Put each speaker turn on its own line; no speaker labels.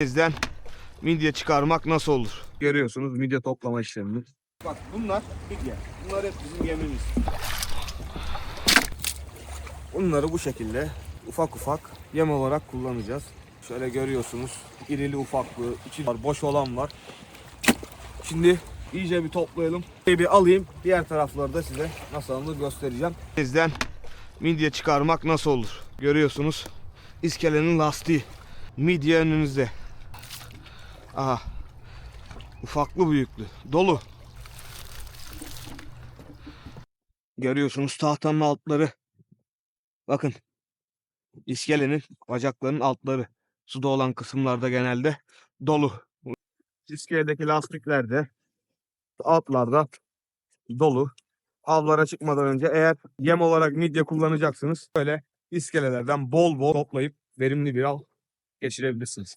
Denizden midye çıkarmak nasıl olur? Görüyorsunuz midye toplama işlemini. Bak bunlar midye. Bunlar hep bizim yemimiz. Bunları bu şekilde ufak ufak yem olarak kullanacağız. Şöyle görüyorsunuz. irili ufaklı, içi var, boş olan var. Şimdi iyice bir toplayalım. Bir alayım. Diğer tarafları da size nasıl alınır göstereceğim. Denizden midye çıkarmak nasıl olur? Görüyorsunuz. İskelenin lastiği. Midye önünüzde. Aha. Ufaklı büyüklü. Dolu. Görüyorsunuz tahtanın altları. Bakın. İskelenin bacaklarının altları. Suda olan kısımlarda genelde dolu. İskeledeki lastikler de altlarda dolu. Avlara çıkmadan önce eğer yem olarak midye kullanacaksınız böyle iskelelerden bol bol toplayıp verimli bir av geçirebilirsiniz.